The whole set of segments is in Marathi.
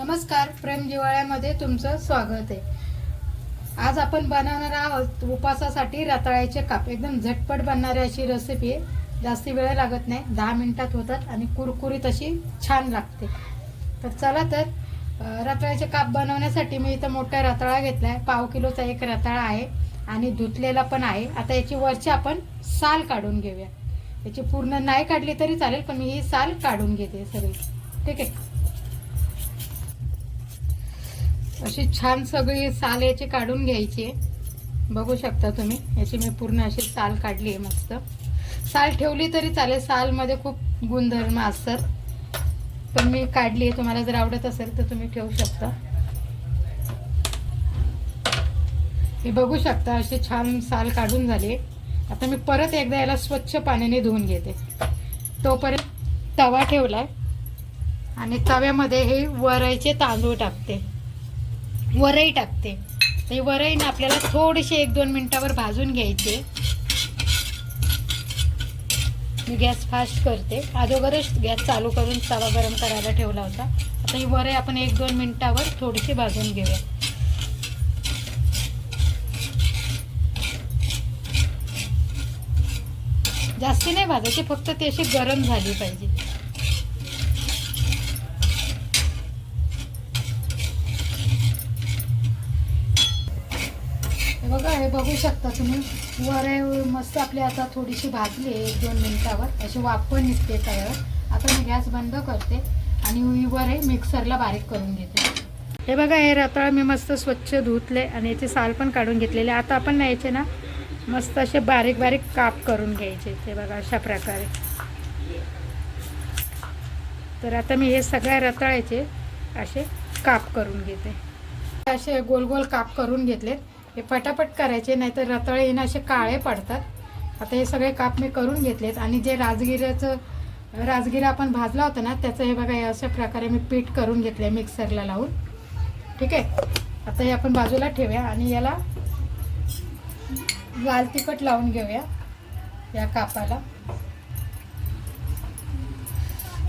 नमस्कार प्रेम जिवाळ्यामध्ये तुमचं स्वागत आहे. आज आपण बनवणार आहोत उपासासाठी रताळ्याचे काप. एकदम झटपट बनणारी अशी रेसिपी आहे. जास्ती वेळ लागत नाही दहा मिनटात होतात आणि कुरकुरीत अशी छान लागते. तर चला तर रताळ्याचे काप बनवण्यासाठी मी इथं मोठा रताळा घेतला आहे पाव किलोचा एक रताळा आहे आणि धुतलेला पण आहे. आता याची वरची आपण साल काढून घेऊया. याची पूर्ण नाही काढली तरी चालेल पण मी ही साल काढून घेते सगळी. ठीक आहे? अशी छान सगळी साल याची काढून घ्यायची आहे. बघू शकता तुम्ही. याची मी पूर्ण अशी साल काढली आहे मस्त. साल ठेवली तरी चालेल. सालमध्ये खूप गुणधर्म असतात. पण मी काढली आहे. तुम्हाला जर आवडत असेल तर तुम्ही ठेवू शकता. हे बघू शकता अशी छान साल काढून झाली आता मी परत एकदा याला स्वच्छ पाण्याने धुवून घेते. तोपर्यंत तवा ठेवलाय. आणि तव्यामध्ये हे वरायचे तांदूळ टाकते. वरई टाकते. ते वरई ना आपल्याला थोडीशी एक दोन मिनटावर भाजून घ्यायचे. मी गॅस फास्ट करते. अगोदरच गॅस चालू करून तवा गरम करायला ठेवला होता. आता ही वरई आपण एक दोन मिनटावर थोडीशी भाजून घेऊया. जास्ती नाही भाजायची फक्त ती अशी गरम झाली पाहिजे हे बघा हे बघू शकता तुम्ही. वरे मस्त आपली आता थोडीशी भाजली आहे एक दोन मिनिटावर. अशी वाफ पण निघते तयार. आता मी गॅस बंद करते आणि ही वरे मिक्सरला बारीक करून घेते. हे बघा हे रताळ मी मस्त स्वच्छ धुतले आणि याचे साल पण काढून घेतलेले. आता आपण ना याचे ना मस्त असे बारीक बारीक काप करून घ्यायचे. ते बघा अशा प्रकारे. तर आता मी हे सगळ्या रताळ्याचे असे काप करून घेते. असे गोल गोल काप करून घेतलेत. हे पटापट करायचे नाहीतर रताळे येणं असे काळे पडतात. आता हे सगळे काप मी करून घेतलेत आणि जे राजगिऱ्याचं राजगिरा आपण भाजला होता ना त्याचं हे बघा हे अशा प्रकारे मी पीठ करून घेतलं आहे मिक्सरला लावून. ठीक आहे? आता हे आपण बाजूला ठेवूया आणि याला लाल तिखट लावून घेऊया या कापाला.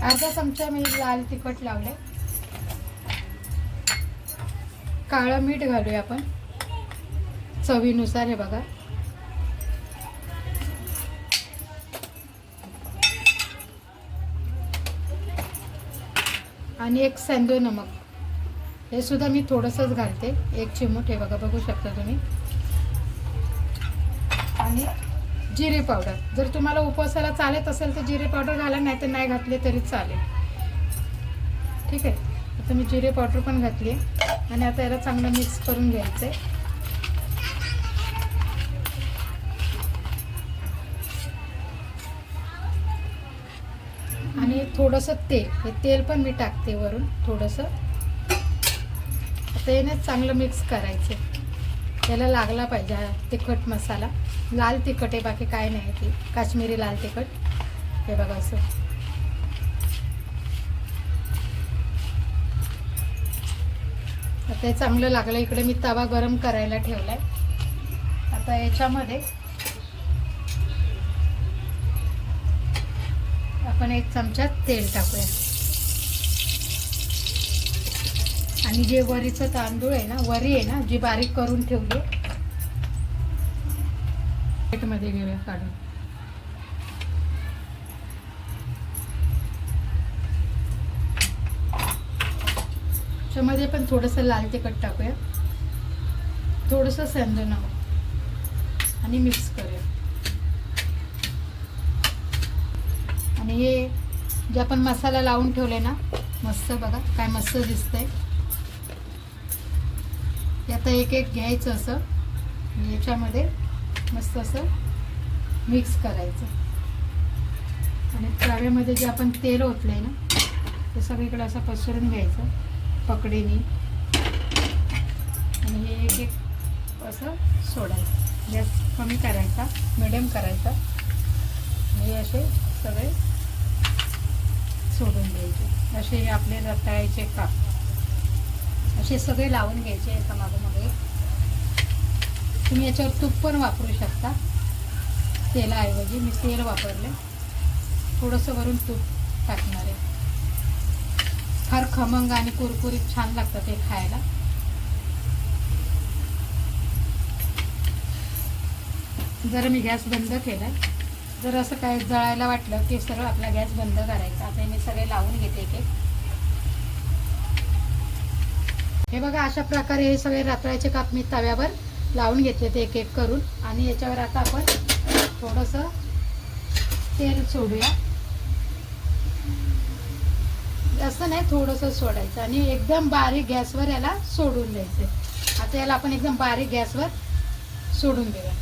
अर्धा चमचा मी लाल तिखट लावले काळं मीठ घालूया आपण. चवीनुसार हे बघा. आणि एक सेंदो नमक. हे सुद्धा मी थोडंसंच घालते. एक चिमूट हे बघा बघू शकता तुम्ही. आणि जिरे पावडर. जर तुम्हाला उपवासाला चालत असेल तर जिरे पावडर घाला नाही तर नाही घातले तरी चालेल. ठीक आहे? आता मी जिरे पावडर पण घातली आणि आता याला चांगलं मिक्स करून घ्यायचं आहे थोडंसं तेल हे तेल पण मी टाकते वरून थोडंसं. आता याने चांगलं मिक्स करायचं. त्याला लागला पाहिजे हा तिखट मसाला. लाल तिखट आहे बाकी काय नाही ते. काश्मीरी लाल तिखट. हे बघा असं. आता हे चांगलं लागलं. इकडे मी तवा गरम करायला ठेवला आहे आता याच्यामध्ये आपण एक चमचा तेल टाकूया. आणि जे वरीचं तांदूळ आहे ना वरी आहे ना जी बारीक करून ठेवली प्लेटमध्ये घेऊया काढून. त्याच्यामध्ये पण थोडंसं लाल तिखट टाकूया. थोडंसं सेंदो आणि मिक्स करूया. आणि हे जे आपण मसाला लावून ठेवले ना मस्त बघा काय मस्त दिसतंय. आहे आता एक एक घ्यायचं असं याच्यामध्ये मस्त असं मिक्स करायचं. आणि तव्यामध्ये जे आपण तेल ओतलंय ना ते सगळीकडे असं पसरून घ्यायचं पकडीने. आणि हे एक एक असं सोडायचं. गॅस कमी करायचा मिडियम करायचा. हे असे सगळे सोडून द्यायचे. असे हे आपले रताळ्याचे काप. असे सगळे लावून घ्यायचे एका मागोमागे. तुम्ही याच्यावर तूप पण वापरू शकता. तेलाऐवजी मी तेल वापरले. थोडंसं वरून तूप टाकणार आहे. फार खमंग आणि कुरकुरीत छान लागतं ते खायला. जर मी गॅस बंद केला जर असं काय जळायला वाटलं की सरळ आपला गॅस बंद करायचा आता मी सगळे लावून घेते एक एक. हे बघा अशा प्रकारे हे सगळे रातळाचे काप मी तव्यावर लावून घेतले ते एक एक करून. आणि याच्यावर आता आपण थोडंसं तेल सोडूया. जास्त नाही थोडंसं सोडायचं. आणि एकदम बारीक गॅसवर याला सोडून द्यायचं. आता याला आपण एकदम बारीक गॅसवर सोडून देऊया.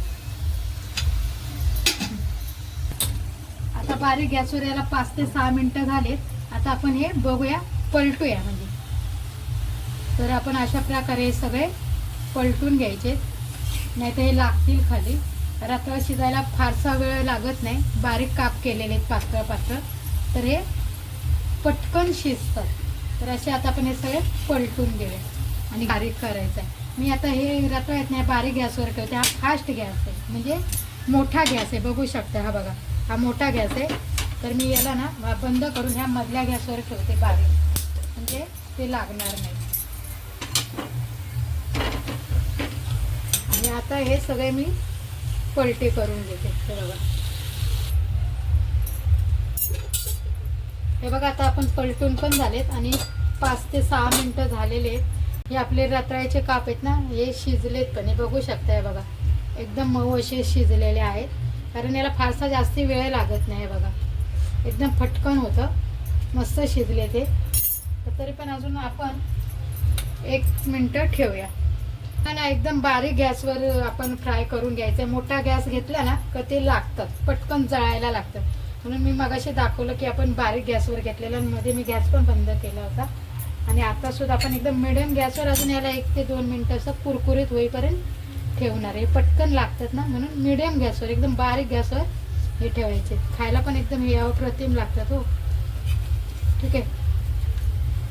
आता बारीक गॅसवर याला पाच ते सहा मिनटं झालेत. आता आपण हे बघूया पलटूया म्हणजे. तर आपण अशा प्रकारे हे सगळे पलटून घ्यायचे. नाही तर हे लागतील खाली. रताळ शिजायला फारसा वेळ लागत नाही. बारीक काप केलेले आहेत पातळ पातळ. तर हे पटकन शिजतात. तर असे आता आपण हे सगळे पलटून घेऊया. आणि बारीक करायचं आहे मी आता हे रात्र येत नाही बारीक गॅसवर ठेवते हा फास्ट गॅस आहे. म्हणजे मोठा गॅस आहे. बघू शकता हा बघा. हा मोठा गॅस आहे. तर मी याला ना बंद करून ह्या मधल्या गॅसवर ठेवते बारीक. म्हणजे ते लागणार नाही. आणि आता हे सगळे मी पलटे करून घेते. हे बघा. हे बघा आता आपण पलटून पण झालेत आणि पाच ते सहा मिनटं झालेले आहेत. हे आपले रताळ्याचे काप आहेत ना हे शिजलेत पण. हे बघू शकता बघा. एकदम मऊ असे शिजलेले आहेत. कारण याला फारसा जास्ती वेळ लागत नाही बघा. एकदम फटकन होतं. मस्त शिजले ते. तरी पण अजून आपण एक मिनटं ठेवूया. हा ना एकदम बारीक गॅसवर आपण फ्राय करून घ्यायचं. मोठा गॅस घेतला ना का ते लागतात पटकन जळायला लागतं. म्हणून मी मगाशी दाखवलं की आपण बारीक गॅसवर घेतलेलं आणि मध्ये मी गॅस पण बंद केला होता. आणि आतासुद्धा आपण एकदम मिडियम गॅसवर अजून याला एक ते दोन मिनटं असं कुरकुरीत होईपर्यंत ठेवणार. आहे पटकन लागतात ना म्हणून मिडियम गॅसवर एकदम बारीक गॅसवर हे ठेवायचे. खायला पण एकदम हे अप्रतिम लागतात हो. ठीक आहे.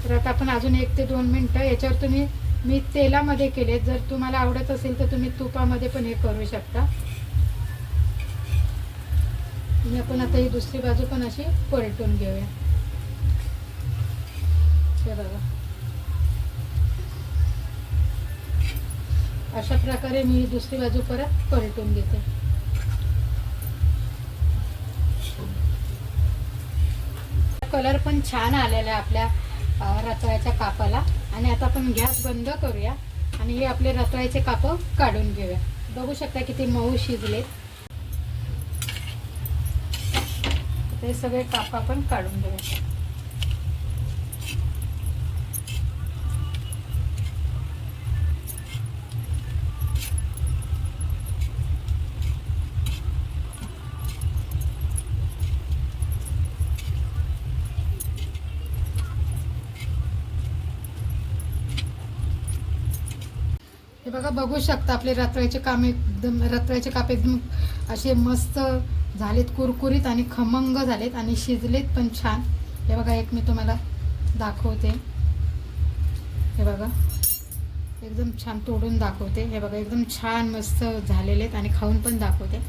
तर आता आपण अजून एक ते दोन मिनटं याच्यावर तुम्ही मी तेलामध्ये केले. जर तुम्हाला आवडत असेल तर तुम्ही तुपामध्ये पण हे करू शकता. आणि आपण आता ही दुसरी बाजू पण अशी पलटून घेऊया. हे बघा. अशा प्रकारे मी दुसरी बाजू परत पलटून घेते. कलर पण छान आलेला आहे आपल्या रताळ्याच्या कापाला. आणि आता आपण गॅस बंद करूया. आणि हे आपले रताळ्याचे काप काढून घेऊया. बघू शकता किती मऊ शिजले ते सगळे काप आपण काढून घेऊया. हे बघा बघू शकता आपले रताळ्याचे काम एकदम रताळ्याचे काप एकदम असे मस्त झालेत कुरकुरीत आणि खमंग झालेत आणि शिजलेत पण छान. हे बघा एक मी तुम्हाला दाखवते. हे बघा एकदम छान तोडून दाखवते. हे बघा एकदम छान मस्त झालेले आहेत आणि खाऊन पण दाखवते.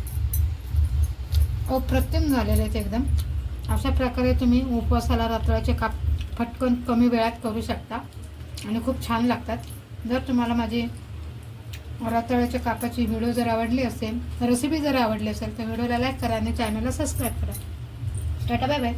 अप्रतिम झालेले आहेत एकदम. अशा प्रकारे तुम्ही उपवासाला रताळ्याचे काप फटकन कमी वेळात करू शकता आणि खूप छान लागतात. जर तुम्हाला माझी रताळ्याच्या कापाची व्हिडिओ जर आवडली असेल रेसिपी जर आवडली असेल तर व्हिडिओला लाईक करा आणि चॅनलला सबस्क्राईब करा. Tata bye bye